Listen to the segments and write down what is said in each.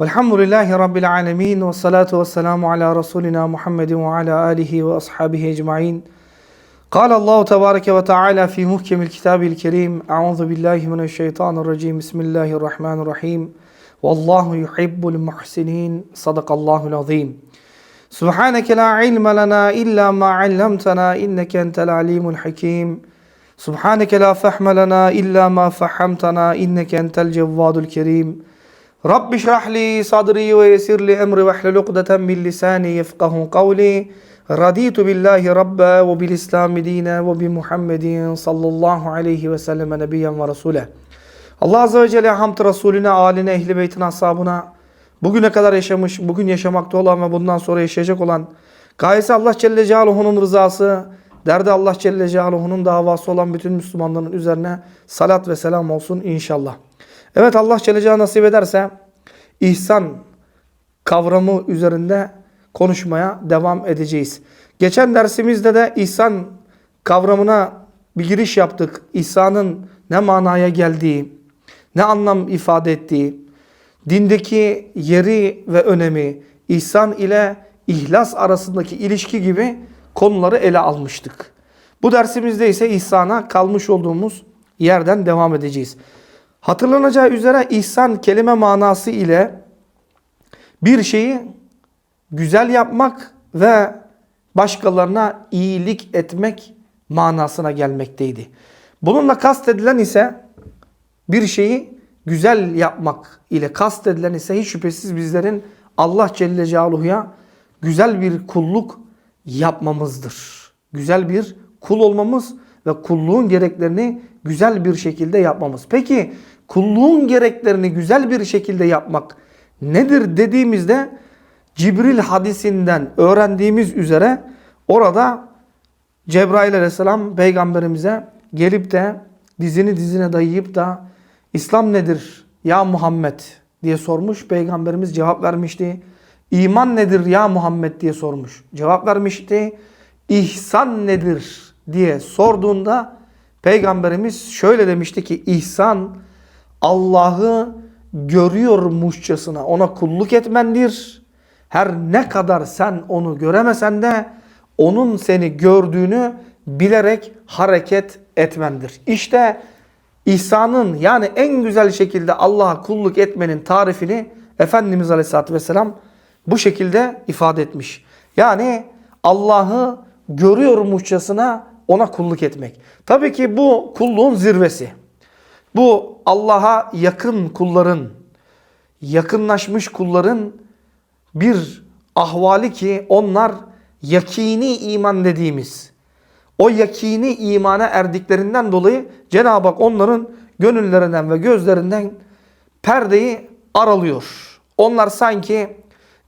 Velhamdülillahi Rabbil alemin ve salatu ve selamu ala Resulina Muhammedin ve ala alihi ve ashabihi ecma'in. قال الله تبارك وتعالى في محكم الكتاب الكريم أعوذ بالله من الشيطان الرجيم بسم الله الرحمن الرحيم والله يحب المحسنين صدق الله العظيم سبحانك لا علم لنا إلا ما علمتنا إنك أنت العليم الحكيم سبحانك لا فهم لنا إلا ما فهمتنا إنك أنت الجواد الكريم Rabbi şrahli sadri ve yesirli emri ve hlul ukdeten min lisani yefkahu kavli. Raditu billahi rabbe ve bil islami dine ve bi Muhammedin sallallahu aleyhi ve selleme nebiyyen ve resule. Allah Azze ve Celle hamd Resulüne, aline, ehli beytin ashabına, bugüne kadar yaşamış, bugün yaşamakta olan ve bundan sonra yaşayacak olan gayesi Allah Celle Celaluhu'nun rızası, derdi Allah Celle Celaluhu'nun davası olan bütün Müslümanların üzerine salat ve selam olsun inşallah. Evet Allah Celle Celaluhu nasip ederse ihsan kavramı üzerinde konuşmaya devam edeceğiz. Geçen dersimizde de ihsan kavramına bir giriş yaptık. İhsanın ne manaya geldiği, ne anlam ifade ettiği, dindeki yeri ve önemi, ihsan ile ihlas arasındaki ilişki gibi konuları ele almıştık. Bu dersimizde ise ihsana kalmış olduğumuz yerden devam edeceğiz. Hatırlanacağı üzere ihsan kelime manası ile bir şeyi güzel yapmak ve başkalarına iyilik etmek manasına gelmekteydi. Bununla kastedilen ise bir şeyi güzel yapmak ile kastedilen ise hiç şüphesiz bizlerin Allah Celle Celaluhu'ya güzel bir kulluk yapmamızdır. Güzel bir kul olmamız ve kulluğun gereklerini güzel bir şekilde yapmamız. Peki kulluğun gereklerini güzel bir şekilde yapmak nedir dediğimizde Cibril hadisinden öğrendiğimiz üzere orada Cebrail aleyhisselam peygamberimize gelip de dizini dizine dayayıp da İslam nedir ya Muhammed diye sormuş. Peygamberimiz cevap vermişti. İman nedir ya Muhammed diye sormuş. Cevap vermişti. İhsan nedir diye sorduğunda Peygamberimiz şöyle demişti ki ihsan Allah'ı görüyormuşçasına ona kulluk etmendir. Her ne kadar sen onu göremesen de onun seni gördüğünü bilerek hareket etmendir. İşte İhsanın yani en güzel şekilde Allah'a kulluk etmenin tarifini Efendimiz Aleyhisselatü Vesselam bu şekilde ifade etmiş. Yani Allah'ı görüyormuşçasına ona kulluk etmek. Tabii ki bu kulluğun zirvesi. Bu Allah'a yakın kulların, yakınlaşmış kulların bir ahvali ki onlar yakini iman dediğimiz, o yakini imana erdiklerinden dolayı Cenab-ı Hak onların gönüllerinden ve gözlerinden perdeyi aralıyor. Onlar sanki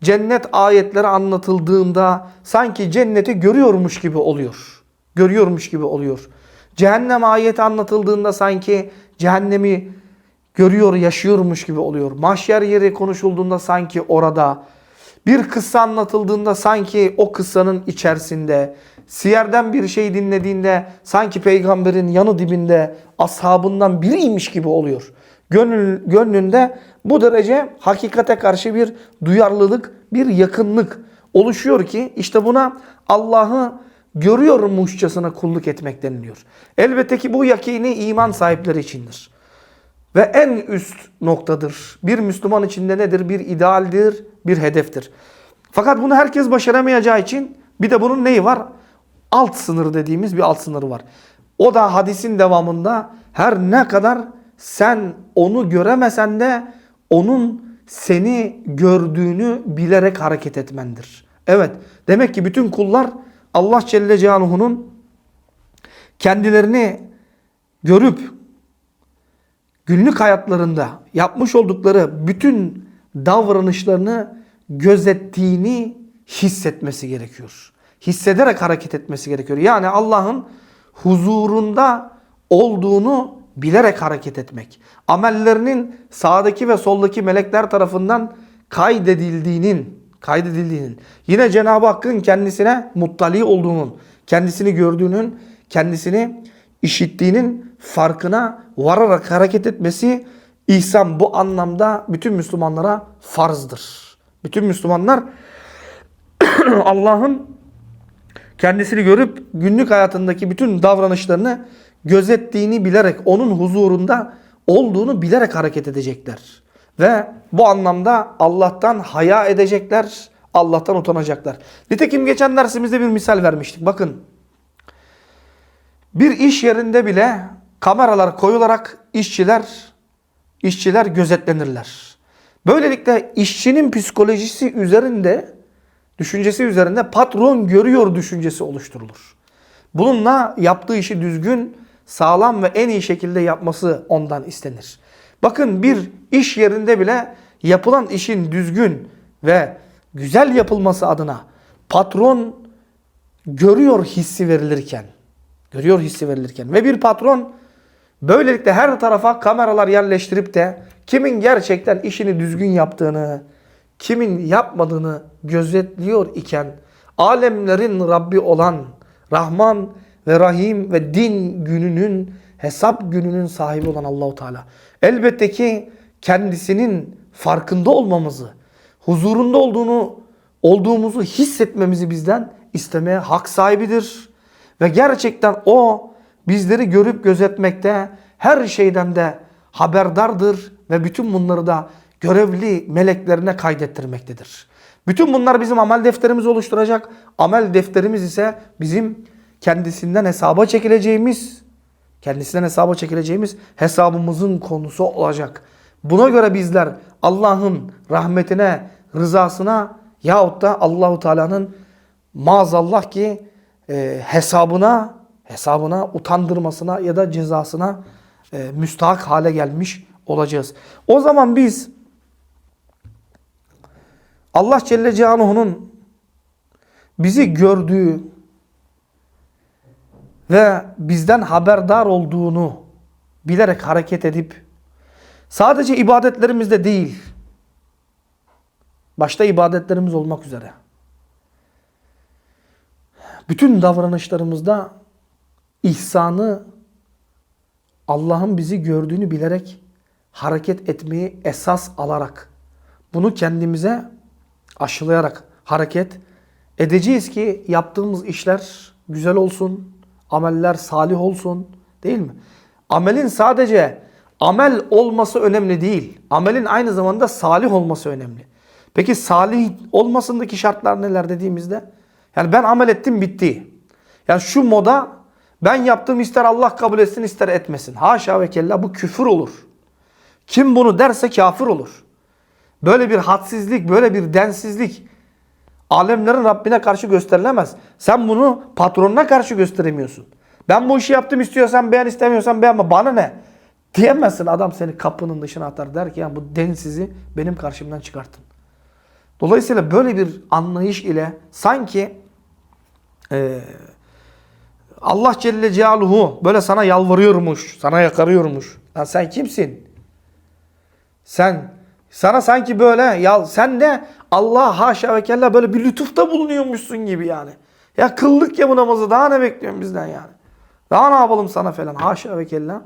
cennet ayetleri anlatıldığında sanki cenneti görüyormuş gibi oluyor. Görüyormuş gibi oluyor. Cehennem ayeti anlatıldığında sanki cehennemi görüyor, yaşıyormuş gibi oluyor. Mahşer yeri konuşulduğunda sanki orada. Bir kıssa anlatıldığında sanki o kıssanın içerisinde. Siyerden bir şey dinlediğinde sanki peygamberin yanı dibinde ashabından biriymiş gibi oluyor. Gönül, gönlünde bu derece hakikate karşı bir duyarlılık, bir yakınlık oluşuyor ki işte buna Allah'ı görüyormuşçasına kulluk etmek deniliyor. Elbette ki bu yakini iman sahipleri içindir. Ve en üst noktadır. Bir Müslüman içinde nedir? Bir idealdir, bir hedeftir. Fakat bunu herkes başaramayacağı için bir de bunun neyi var? Alt sınır dediğimiz bir alt sınırı var. O da hadisin devamında her ne kadar sen onu göremesen de onun seni gördüğünü bilerek hareket etmendir. Evet demek ki bütün kullar Allah Celle Celaluhu'nun kendilerini görüp günlük hayatlarında yapmış oldukları bütün davranışlarını gözettiğini hissetmesi gerekiyor. Hissederek hareket etmesi gerekiyor. Yani Allah'ın huzurunda olduğunu bilerek hareket etmek. Amellerinin sağdaki ve soldaki melekler tarafından kaydedildiğinin, kaydedildiğinin, yine Cenab-ı Hakk'ın kendisine muttali olduğunun, kendisini gördüğünün, kendisini işittiğinin farkına vararak hareket etmesi İhsan bu anlamda bütün Müslümanlara farzdır. Bütün Müslümanlar Allah'ın kendisini görüp günlük hayatındaki bütün davranışlarını gözettiğini bilerek onun huzurunda olduğunu bilerek hareket edecekler. Ve bu anlamda Allah'tan haya edecekler, Allah'tan utanacaklar. Nitekim geçen dersimizde bir misal vermiştik. Bakın bir iş yerinde bile kameralar koyularak işçiler işçiler gözetlenirler. Böylelikle işçinin psikolojisi üzerinde, düşüncesi üzerinde patron görüyor düşüncesi oluşturulur. Bununla yaptığı işi düzgün, sağlam ve en iyi şekilde yapması ondan istenir. Bakın bir iş yerinde bile yapılan işin düzgün ve güzel yapılması adına patron görüyor hissi verilirken, görüyor hissi verilirken ve bir patron böylelikle her tarafa kameralar yerleştirip de kimin gerçekten işini düzgün yaptığını, kimin yapmadığını gözetliyor iken alemlerin Rabbi olan Rahman ve Rahim ve din gününün hesap gününün sahibi olan Allahu Teala elbette ki kendisinin farkında olmamızı, huzurunda olduğunu olduğumuzu hissetmemizi bizden istemeye hak sahibidir. Ve gerçekten o bizleri görüp gözetmekte, her şeyden de haberdardır ve bütün bunları da görevli meleklerine kaydettirmektedir. Bütün bunlar bizim amel defterimizi oluşturacak. Amel defterimiz ise bizim kendisinden hesaba çekileceğimiz, kendisinden hesaba çekileceğimiz hesabımızın konusu olacak. Buna göre bizler Allah'ın rahmetine, rızasına yahut da Allahu Teala'nın maazallah ki e, hesabına, hesabına, utandırmasına ya da cezasına e, müstahak hale gelmiş olacağız. O zaman biz Allah Celle Celaluhu'nun bizi gördüğü ve bizden haberdar olduğunu bilerek hareket edip sadece ibadetlerimizde değil, başta ibadetlerimiz olmak üzere bütün davranışlarımızda ihsanı Allah'ın bizi gördüğünü bilerek hareket etmeyi esas alarak bunu kendimize aşılayarak hareket edeceğiz ki yaptığımız işler güzel olsun, ameller salih olsun değil mi? Amelin sadece amel olması önemli değil. Amelin aynı zamanda salih olması önemli. Peki salih olmasındaki şartlar neler dediğimizde? Yani ben amel ettim bitti. Yani şu moda ben yaptığım ister Allah kabul etsin ister etmesin. Haşa ve kella bu küfür olur. Kim bunu derse kafir olur. Böyle bir hadsizlik, böyle bir densizlik alemlerin Rabbine karşı gösterilemez. Sen bunu patronuna karşı gösteremiyorsun. Ben bu işi yaptım istiyorsan beğen istemiyorsan beğenme bana ne? Diyemezsin adam seni kapının dışına atar der ki ya bu densizi benim karşımdan çıkartın. Dolayısıyla böyle bir anlayış ile sanki e, Allah Celle Celaluhu böyle sana yalvarıyormuş, sana yakarıyormuş. Ya sen kimsin? Sen sana sanki böyle ya sen de Allah haşa ve kella böyle bir lütufta bulunuyormuşsun gibi yani. Ya kıldık ya bu namazı daha ne bekliyorsun bizden yani? Daha ne yapalım sana falan haşa ve kella.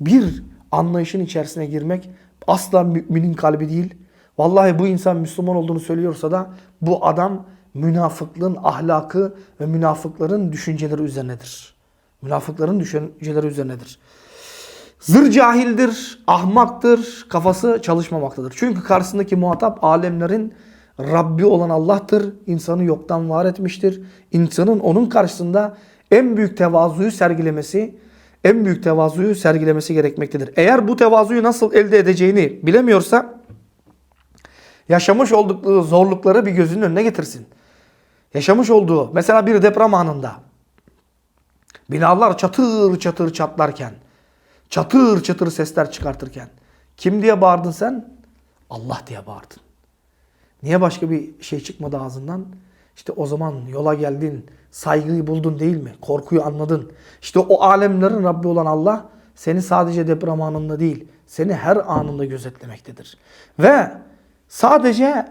Bir anlayışın içerisine girmek asla müminin kalbi değil. Vallahi bu insan Müslüman olduğunu söylüyorsa da bu adam münafıklığın ahlakı ve münafıkların düşünceleri üzerinedir. Münafıkların düşünceleri üzerinedir. Zır cahildir, ahmaktır, kafası çalışmamaktadır. Çünkü karşısındaki muhatap alemlerin Rabbi olan Allah'tır. İnsanı yoktan var etmiştir. İnsanın onun karşısında en büyük tevazuyu sergilemesi, en büyük tevazuyu sergilemesi gerekmektedir. Eğer bu tevazuyu nasıl elde edeceğini bilemiyorsa yaşamış oldukları zorlukları bir gözünün önüne getirsin. Yaşamış olduğu mesela bir deprem anında binalar çatır çatır çatlarken çatır çatır sesler çıkartırken kim diye bağırdın sen? Allah diye bağırdın. Niye başka bir şey çıkmadı ağzından? İşte o zaman yola geldin, saygıyı buldun değil mi? Korkuyu anladın. İşte o alemlerin Rabbi olan Allah seni sadece deprem anında değil, seni her anında gözetlemektedir. Ve sadece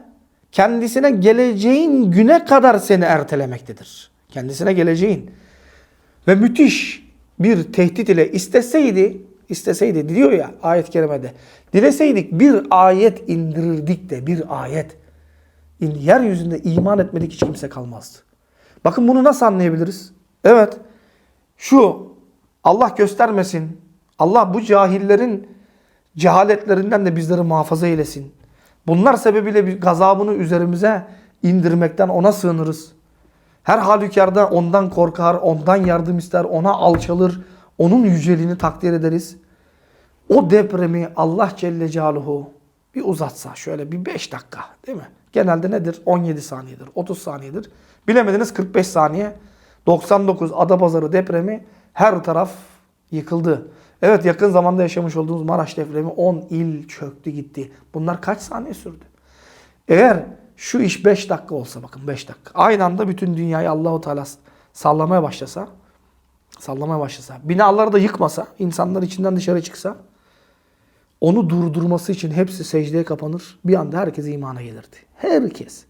kendisine geleceğin güne kadar seni ertelemektedir. Kendisine geleceğin. Ve müthiş bir tehdit ile isteseydi isteseydi diyor ya ayet-i kerimede. Dileseydik bir ayet indirirdik de bir ayet. Yeryüzünde iman etmedik hiç kimse kalmazdı. Bakın bunu nasıl anlayabiliriz? Evet. Şu Allah göstermesin. Allah bu cahillerin cehaletlerinden de bizleri muhafaza eylesin. Bunlar sebebiyle bir gazabını üzerimize indirmekten ona sığınırız. Her halükarda ondan korkar, ondan yardım ister, ona alçalır, onun yüceliğini takdir ederiz. O depremi Allah Celle Celaluhu bir uzatsa şöyle bir 5 dakika değil mi? Genelde nedir? 17 saniyedir, 30 saniyedir. Bilemediniz 45 saniye. 99 Adapazarı depremi her taraf yıkıldı. Evet yakın zamanda yaşamış olduğumuz Maraş depremi 10 il çöktü gitti. Bunlar kaç saniye sürdü? Eğer şu iş 5 dakika olsa bakın 5 dakika. Aynı anda bütün dünyayı Allahu Teala sallamaya başlasa, sallamaya başlasa, binaları da yıkmasa, insanlar içinden dışarı çıksa, onu durdurması için hepsi secdeye kapanır. Bir anda herkes imana gelirdi. Herkes.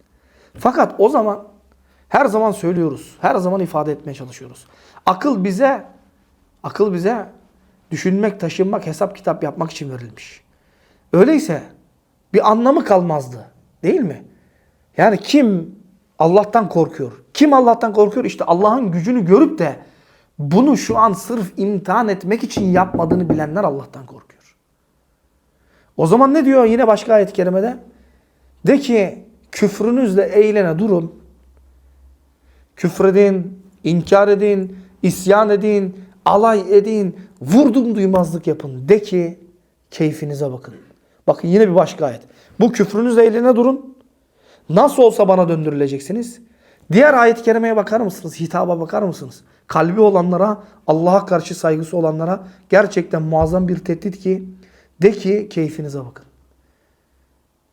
Fakat o zaman her zaman söylüyoruz. Her zaman ifade etmeye çalışıyoruz. Akıl bize akıl bize düşünmek, taşınmak, hesap kitap yapmak için verilmiş. Öyleyse bir anlamı kalmazdı. Değil mi? Yani kim Allah'tan korkuyor? Kim Allah'tan korkuyor? İşte Allah'ın gücünü görüp de bunu şu an sırf imtihan etmek için yapmadığını bilenler Allah'tan korkuyor. O zaman ne diyor yine başka ayet-i kerimede? De ki küfrünüzle eğlene durun. Küfredin, inkar edin, isyan edin, alay edin, vurdum duymazlık yapın. De ki keyfinize bakın. Bakın yine bir başka ayet. Bu küfrünüzle eğlene durun. Nasıl olsa bana döndürüleceksiniz. Diğer ayet-i kerimeye bakar mısınız? Hitaba bakar mısınız? Kalbi olanlara, Allah'a karşı saygısı olanlara gerçekten muazzam bir tehdit ki de ki keyfinize bakın.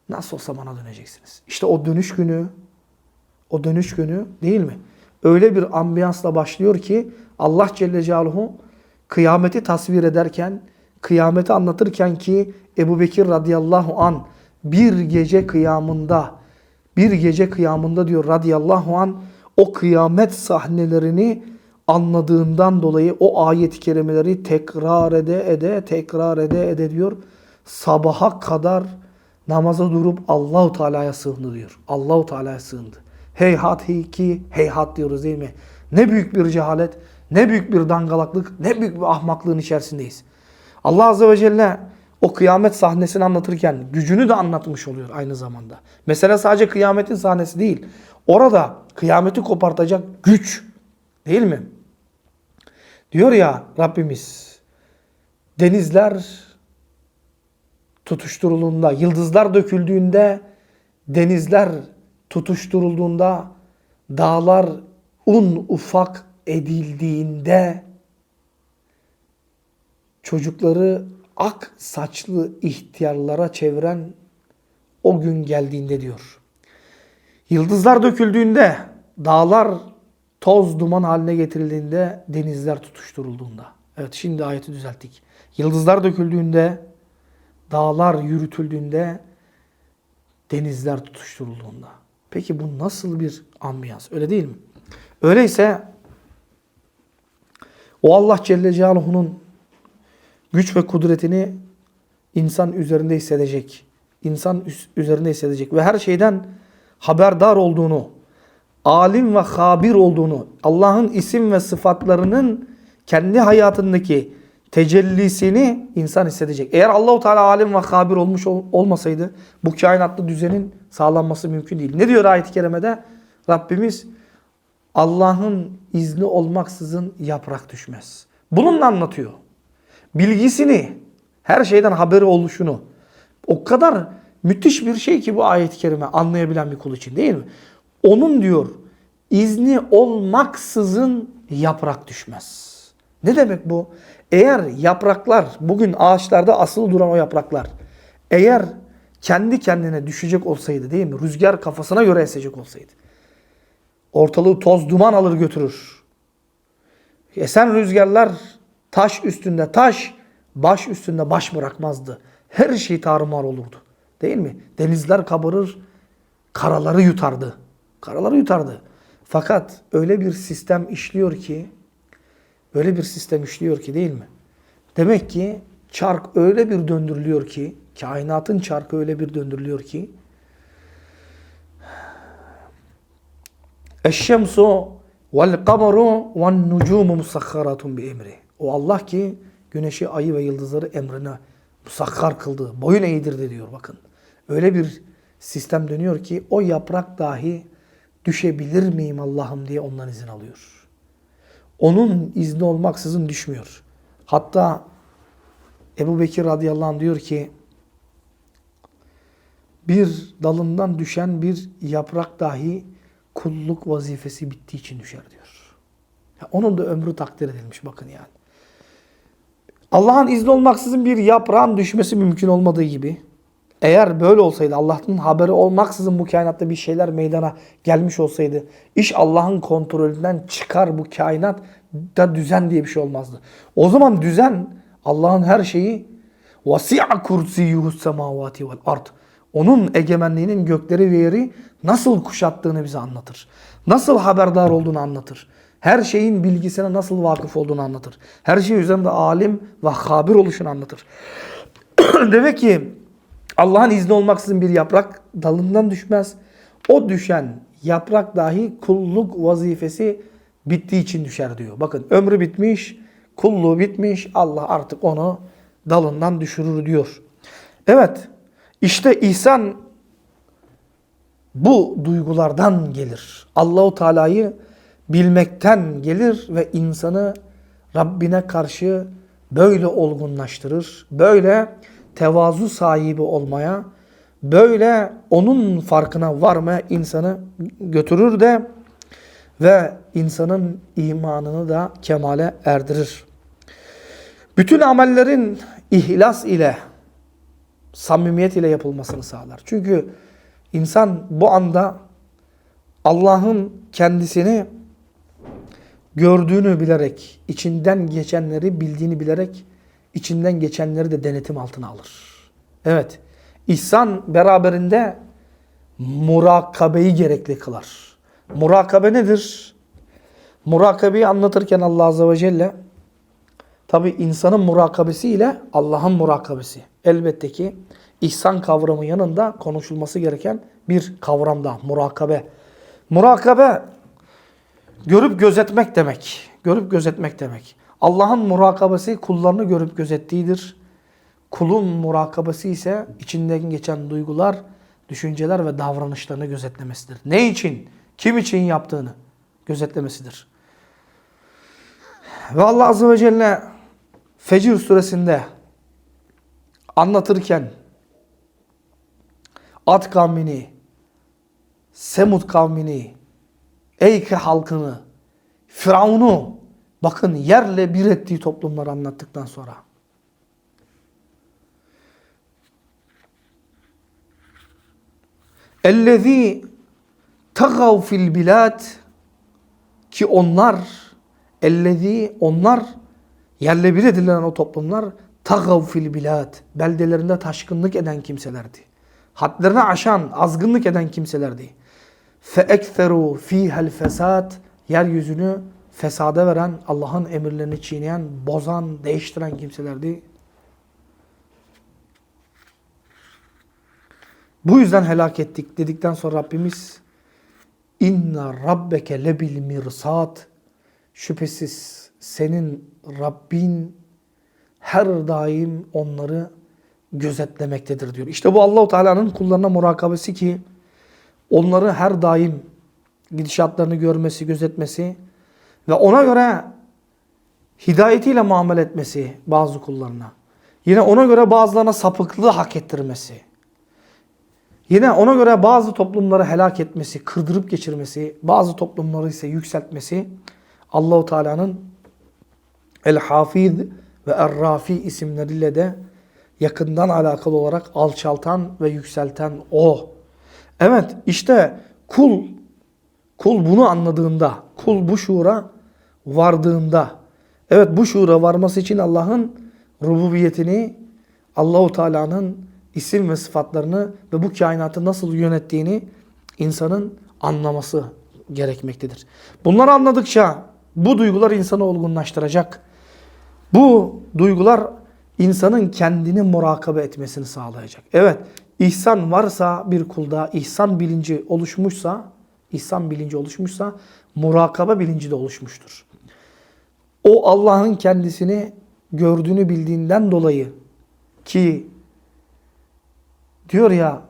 Nasıl olsa bana döneceksiniz. İşte o dönüş günü, o dönüş günü değil mi? Öyle bir ambiyansla başlıyor ki Allah Celle Celaluhu kıyameti tasvir ederken, kıyameti anlatırken ki Ebu Bekir radıyallahu an bir gece kıyamında, bir gece kıyamında diyor radıyallahu an o kıyamet sahnelerini anladığından dolayı o ayet-i kerimeleri tekrar ede ede tekrar ede ede diyor. Sabaha kadar namaza durup Allahu Teala'ya sığındı diyor. Allahu Teala'ya sığındı. Heyhat heyki heyhat diyoruz değil mi? Ne büyük bir cehalet, ne büyük bir dangalaklık, ne büyük bir ahmaklığın içerisindeyiz. Allah Azze ve Celle o kıyamet sahnesini anlatırken gücünü de anlatmış oluyor aynı zamanda. Mesela sadece kıyametin sahnesi değil. Orada kıyameti kopartacak güç değil mi? Diyor ya Rabbimiz denizler tutuşturulduğunda, yıldızlar döküldüğünde, denizler tutuşturulduğunda, dağlar un ufak edildiğinde, çocukları ak saçlı ihtiyarlara çeviren o gün geldiğinde diyor. Yıldızlar döküldüğünde, dağlar toz duman haline getirildiğinde, denizler tutuşturulduğunda. Evet şimdi ayeti düzelttik. Yıldızlar döküldüğünde, dağlar yürütüldüğünde, denizler tutuşturulduğunda. Peki bu nasıl bir ambiyans? Öyle değil mi? Öyleyse o Allah Celle Celaluhu'nun güç ve kudretini insan üzerinde hissedecek. İnsan üzerinde hissedecek ve her şeyden haberdar olduğunu, alim ve habir olduğunu, Allah'ın isim ve sıfatlarının kendi hayatındaki tecellisini insan hissedecek. Eğer Allahu Teala alim ve habir olmuş ol- olmasaydı bu kainatlı düzenin sağlanması mümkün değil. Ne diyor ayet-i kerimede? Rabbimiz Allah'ın izni olmaksızın yaprak düşmez. Bununla anlatıyor. Bilgisini, her şeyden haberi oluşunu. O kadar müthiş bir şey ki bu ayet-i kerime anlayabilen bir kul için değil mi? Onun diyor izni olmaksızın yaprak düşmez. Ne demek bu? Eğer yapraklar, bugün ağaçlarda asılı duran o yapraklar, eğer kendi kendine düşecek olsaydı değil mi? Rüzgar kafasına göre esecek olsaydı. Ortalığı toz duman alır götürür. Esen rüzgarlar taş üstünde taş, baş üstünde baş bırakmazdı. Her şey tarumar olurdu. Değil mi? Denizler kabarır, karaları yutardı. Karaları yutardı. Fakat öyle bir sistem işliyor ki, öyle bir sistem işliyor ki değil mi? Demek ki çark öyle bir döndürülüyor ki, kainatın çarkı öyle bir döndürülüyor ki, Eşşemsu vel kameru ven nucumu musakharatun bi emri. O Allah ki güneşi, ayı ve yıldızları emrine musakhar kıldı, boyun eğdirdi diyor bakın. Öyle bir sistem dönüyor ki o yaprak dahi düşebilir miyim Allah'ım diye ondan izin alıyor. Onun izni olmaksızın düşmüyor. Hatta Ebu Bekir radıyallahu anh diyor ki bir dalından düşen bir yaprak dahi kulluk vazifesi bittiği için düşer diyor. Onun da ömrü takdir edilmiş bakın yani. Allah'ın izni olmaksızın bir yaprağın düşmesi mümkün olmadığı gibi eğer böyle olsaydı Allah'ın haberi olmaksızın bu kainatta bir şeyler meydana gelmiş olsaydı iş Allah'ın kontrolünden çıkar bu kainat da düzen diye bir şey olmazdı. O zaman düzen Allah'ın her şeyi vasi'a kursiyyuhus semavati vel ard. Onun egemenliğinin gökleri ve yeri nasıl kuşattığını bize anlatır. Nasıl haberdar olduğunu anlatır. Her şeyin bilgisine nasıl vakıf olduğunu anlatır. Her şey üzerinde alim ve habir oluşunu anlatır. Demek ki Allah'ın izni olmaksızın bir yaprak dalından düşmez. O düşen yaprak dahi kulluk vazifesi bittiği için düşer diyor. Bakın ömrü bitmiş, kulluğu bitmiş. Allah artık onu dalından düşürür diyor. Evet, işte ihsan bu duygulardan gelir. Allahu Teala'yı bilmekten gelir ve insanı Rabbine karşı böyle olgunlaştırır. Böyle tevazu sahibi olmaya, böyle onun farkına varmaya insanı götürür de ve insanın imanını da kemale erdirir. Bütün amellerin ihlas ile, samimiyet ile yapılmasını sağlar. Çünkü insan bu anda Allah'ın kendisini gördüğünü bilerek, içinden geçenleri bildiğini bilerek, içinden geçenleri de denetim altına alır. Evet, ihsan beraberinde murakabeyi gerekli kılar. Murakabe nedir? Murakabeyi anlatırken Allah Azze ve Celle tabi insanın murakabesi ile Allah'ın murakabesi. Elbette ki ihsan kavramı yanında konuşulması gereken bir kavram da murakabe. Murakabe görüp gözetmek demek. Görüp gözetmek demek. Allah'ın murakabesi kullarını görüp gözettiğidir. Kulun murakabesi ise içinden geçen duygular, düşünceler ve davranışlarını gözetlemesidir. Ne için? Kim için yaptığını gözetlemesidir. Ve Allah Azze ve Celle Fecir suresinde anlatırken Ad kavmini, Semud kavmini, Ey ki halkını, Firavun'u bakın yerle bir ettiği toplumları anlattıktan sonra. Ellezî tagav fil bilad ki onlar ellezî onlar yerle bir edilen o toplumlar tagav fil bilad beldelerinde taşkınlık eden kimselerdi. Hadlerini aşan, azgınlık eden kimselerdi. Ekseru fihel fesat yeryüzünü fesada veren, Allah'ın emirlerini çiğneyen, bozan, değiştiren kimselerdi. Bu yüzden helak ettik dedikten sonra Rabbimiz inna rabbeke lebil mirsat şüphesiz senin Rabbin her daim onları gözetlemektedir diyor. İşte bu Allahu Teala'nın kullarına murakabesi ki onları her daim gidişatlarını görmesi, gözetmesi ve ona göre hidayetiyle muamele etmesi bazı kullarına. Yine ona göre bazılarına sapıklığı hak ettirmesi. Yine ona göre bazı toplumları helak etmesi, kırdırıp geçirmesi, bazı toplumları ise yükseltmesi Allahu Teala'nın El-Hafiz ve Er-Rafi isimleriyle de yakından alakalı olarak alçaltan ve yükselten o. Evet işte kul kul bunu anladığında, kul bu şuura vardığında evet bu şuura varması için Allah'ın rububiyetini, Allahu Teala'nın isim ve sıfatlarını ve bu kainatı nasıl yönettiğini insanın anlaması gerekmektedir. Bunları anladıkça bu duygular insanı olgunlaştıracak. Bu duygular insanın kendini murakabe etmesini sağlayacak. Evet, ihsan varsa bir kulda, ihsan bilinci oluşmuşsa, ihsan bilinci oluşmuşsa murakaba bilinci de oluşmuştur. O Allah'ın kendisini gördüğünü bildiğinden dolayı ki diyor ya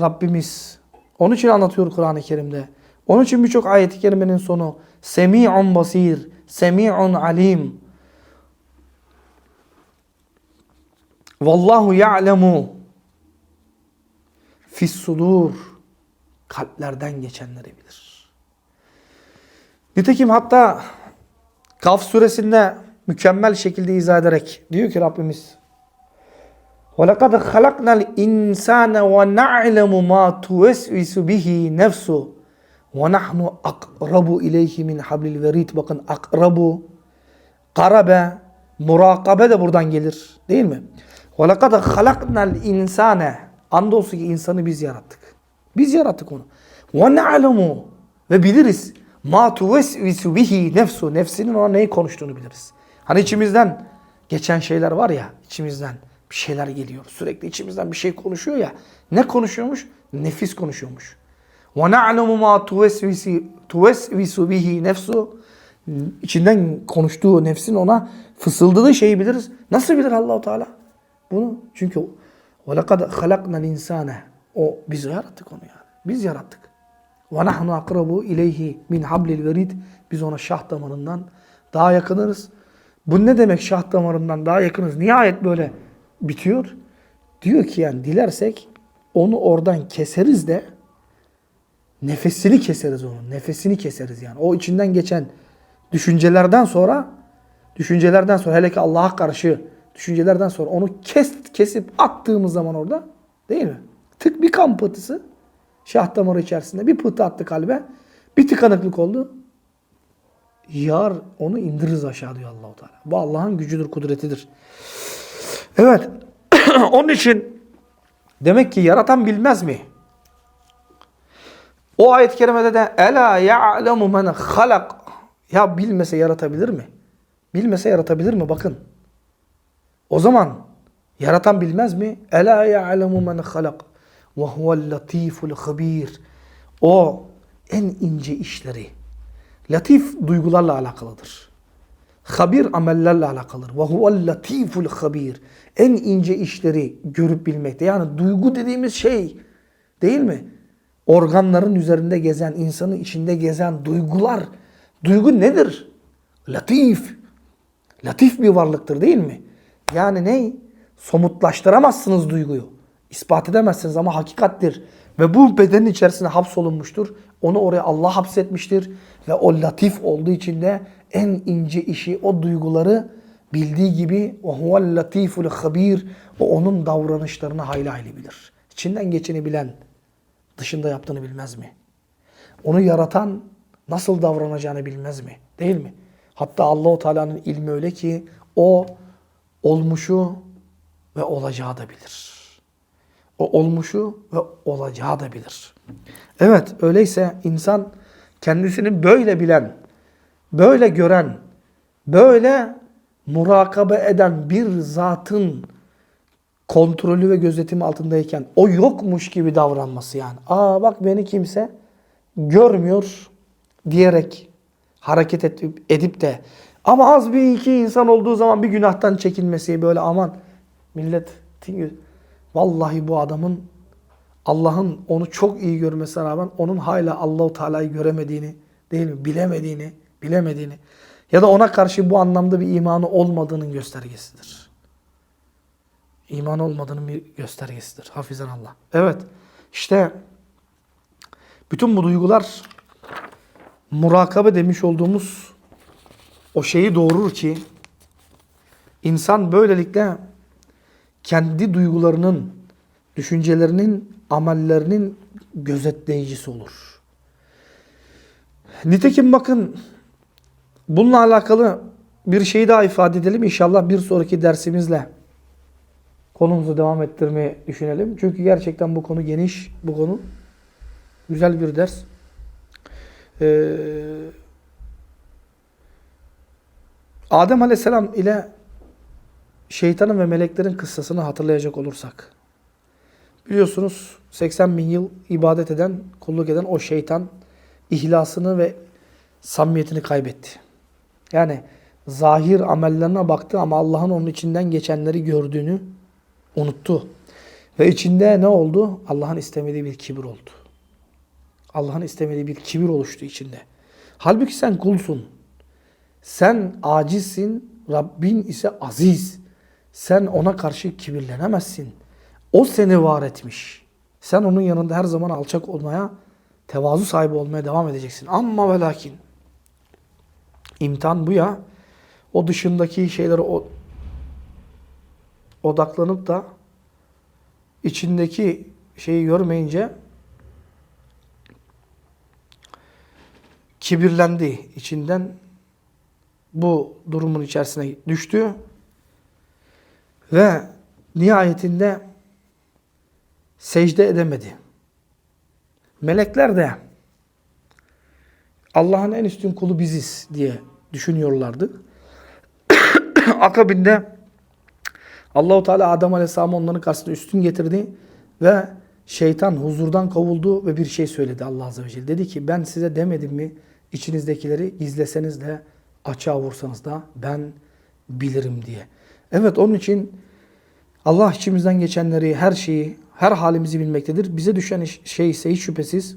Rabbimiz onun için anlatıyor Kur'an-ı Kerim'de. Onun için birçok ayet-i kerimenin sonu Semi'un basir, Semi'un alim. Vallahu ya'lemu fis sudur. Kalplerden geçenleri bilir. Nitekim hatta Kaf suresinde mükemmel şekilde izah ederek diyor ki Rabbimiz وَلَقَدْ خَلَقْنَا الْاِنْسَانَ وَنَعْلَمُ مَا تُوَسْوِسُ بِهِ نَفْسُ وَنَحْنُ أَقْرَبُ إِلَيْهِ مِنْ حَبْلِ الْوَرِيدِ Bakın akrabu, karabe, murakabe de buradan gelir. Değil mi? وَلَقَدْ خَلَقْنَا الْاِنْسَانَ Andolsun ki insanı biz yarattık. Biz yarattık onu. وَنَعْلَمُ Ve biliriz. مَا تُوَسْوِسُ بِهِ nefsu Nefsinin ona neyi konuştuğunu biliriz. Hani içimizden geçen şeyler var ya, içimizden bir şeyler geliyor. Sürekli içimizden bir şey konuşuyor ya. Ne konuşuyormuş? Nefis konuşuyormuş. وَنَعْلَمُ مَا تُوَسْوِسُ بِهِ nefsu içinden konuştuğu nefsin ona fısıldadığı şeyi biliriz. Nasıl bilir Allahu Teala? Bunu çünkü وَلَقَدْ خَلَقْنَا الْاِنْسَانَ O biz yarattık onu yani. Biz yarattık. وَنَحْنُ akrabu ileyhi min hablil verid. Biz ona şah damarından daha yakınırız. Bu ne demek şah damarından daha yakınız? Niye ayet böyle bitiyor? Diyor ki yani dilersek onu oradan keseriz de nefesini keseriz onun. Nefesini keseriz yani. O içinden geçen düşüncelerden sonra düşüncelerden sonra hele ki Allah'a karşı düşüncelerden sonra onu kes, kesip attığımız zaman orada değil mi? Tık bir kan pıhtısı şah damarı içerisinde bir pıhtı attı kalbe. Bir tıkanıklık oldu. Yar onu indiririz aşağı diyor Allahu Teala. Bu Allah'ın gücüdür, kudretidir. Evet. Onun için demek ki yaratan bilmez mi? O ayet-i kerimede de ela ya'lemu men halak. Ya bilmese yaratabilir mi? Bilmese yaratabilir mi? Bakın. O zaman yaratan bilmez mi? Ela ya'lemu men halak. Ve huvel latiful habir. O en ince işleri. Latif duygularla alakalıdır. Habir amellerle alakalıdır. Ve huvel latiful habir. En ince işleri görüp bilmekte. Yani duygu dediğimiz şey değil mi? Organların üzerinde gezen, insanın içinde gezen duygular. Duygu nedir? Latif. Latif bir varlıktır değil mi? Yani ne? Somutlaştıramazsınız duyguyu. İspat edemezsiniz ama hakikattir. Ve bu bedenin içerisine hapsolunmuştur. Onu oraya Allah hapsetmiştir. Ve o latif olduğu için de en ince işi, o duyguları bildiği gibi o huvel latiful habir o onun davranışlarını hayli hayli bilir. İçinden geçeni bilen dışında yaptığını bilmez mi? Onu yaratan nasıl davranacağını bilmez mi? Değil mi? Hatta Allahu Teala'nın ilmi öyle ki o olmuşu ve olacağı da bilir. O olmuşu ve olacağı da bilir. Evet öyleyse insan kendisini böyle bilen, böyle gören, böyle murakabe eden bir zatın kontrolü ve gözetimi altındayken o yokmuş gibi davranması yani. Aa bak beni kimse görmüyor diyerek hareket edip, edip de ama az bir iki insan olduğu zaman bir günahtan çekinmesi böyle aman millet vallahi bu adamın Allah'ın onu çok iyi görmesine rağmen onun hala Allahu Teala'yı göremediğini değil mi? Bilemediğini, bilemediğini ya da ona karşı bu anlamda bir imanı olmadığının göstergesidir. İman olmadığının bir göstergesidir. Hafizan Allah. Evet. İşte bütün bu duygular murakabe demiş olduğumuz o şeyi doğurur ki insan böylelikle kendi duygularının, düşüncelerinin, amellerinin gözetleyicisi olur. Nitekim bakın bununla alakalı bir şeyi daha ifade edelim. İnşallah bir sonraki dersimizle konumuzu devam ettirmeyi düşünelim. Çünkü gerçekten bu konu geniş, bu konu güzel bir ders. Ee, Adem Aleyhisselam ile şeytanın ve meleklerin kıssasını hatırlayacak olursak. Biliyorsunuz 80 bin yıl ibadet eden, kulluk eden o şeytan ihlasını ve samimiyetini kaybetti. Yani zahir amellerine baktı ama Allah'ın onun içinden geçenleri gördüğünü unuttu. Ve içinde ne oldu? Allah'ın istemediği bir kibir oldu. Allah'ın istemediği bir kibir oluştu içinde. Halbuki sen kulsun. Sen acizsin, Rabbin ise aziz. Sen ona karşı kibirlenemezsin. O seni var etmiş. Sen onun yanında her zaman alçak olmaya, tevazu sahibi olmaya devam edeceksin. Ama ve lakin imtihan bu ya. O dışındaki şeylere odaklanıp da içindeki şeyi görmeyince kibirlendi. içinden bu durumun içerisine düştü ve nihayetinde secde edemedi. Melekler de Allah'ın en üstün kulu biziz diye düşünüyorlardı. Akabinde Allahu Teala Adem Aleyhisselam'ı onların karşısında üstün getirdi ve şeytan huzurdan kovuldu ve bir şey söyledi Allah Azze ve Celle. Dedi ki ben size demedim mi içinizdekileri gizleseniz de açığa vursanız da ben bilirim diye. Evet onun için Allah içimizden geçenleri, her şeyi, her halimizi bilmektedir. Bize düşen şey ise hiç şüphesiz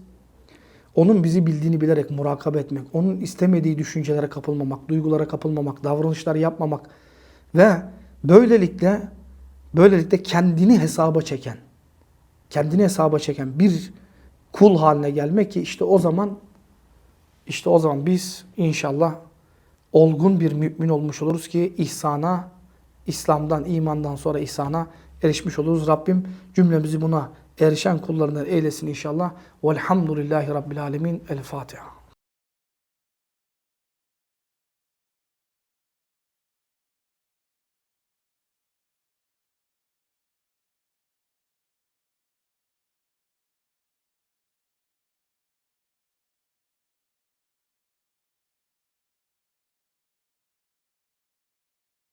onun bizi bildiğini bilerek murakabe etmek, onun istemediği düşüncelere kapılmamak, duygulara kapılmamak, davranışlar yapmamak ve böylelikle böylelikle kendini hesaba çeken, kendini hesaba çeken bir kul haline gelmek ki işte o zaman işte o zaman biz inşallah olgun bir mümin olmuş oluruz ki ihsana, İslam'dan, imandan sonra ihsana erişmiş oluruz. Rabbim cümlemizi buna erişen kullarından eylesin inşallah. Velhamdülillahi Rabbil Alemin. El Fatiha.